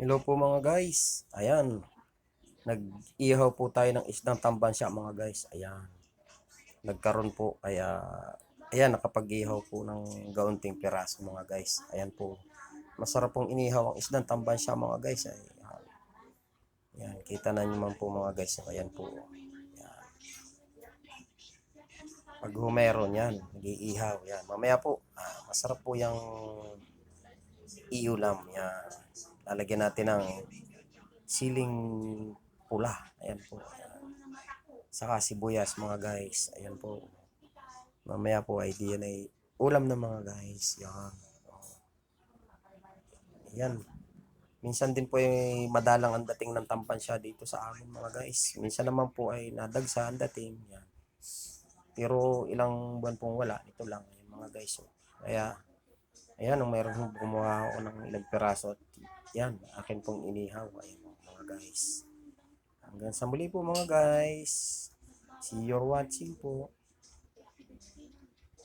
Hello po mga guys. Ayan. Nag-ihaw po tayo ng isdang tambansya mga guys. Ayan. Nagkaroon po kaya ayan nakapag-ihaw po ng gaunting piraso mga guys. Ayan po. Masarap pong inihaw ang isdang tambansya mga guys. Ay, ayan. Ayan, kita na niyo man po mga guys. Ayan po. Ayan. Pag humeron yan, nag-iihaw yan. Mamaya po, ah, masarap po yung iulam. Yan. Lalagyan natin ng siling pula. Ayan po. Saka sibuyas mga guys. Ayan po. Mamaya po ay di yan ay ulam na mga guys. Yan. Ayan. Minsan din po ay madalang ang dating ng tampansya dito sa amin mga guys. Minsan naman po ay nadagsa ang dating. Yan. Pero ilang buwan pong wala. Ito lang. Ayan, mga guys. Kaya Ayan, nung mayroon gumawa ako ng ilang piraso at yan, akin pong inihaw. Ayan, mga guys. Hanggang sa muli po mga guys. See you watching po.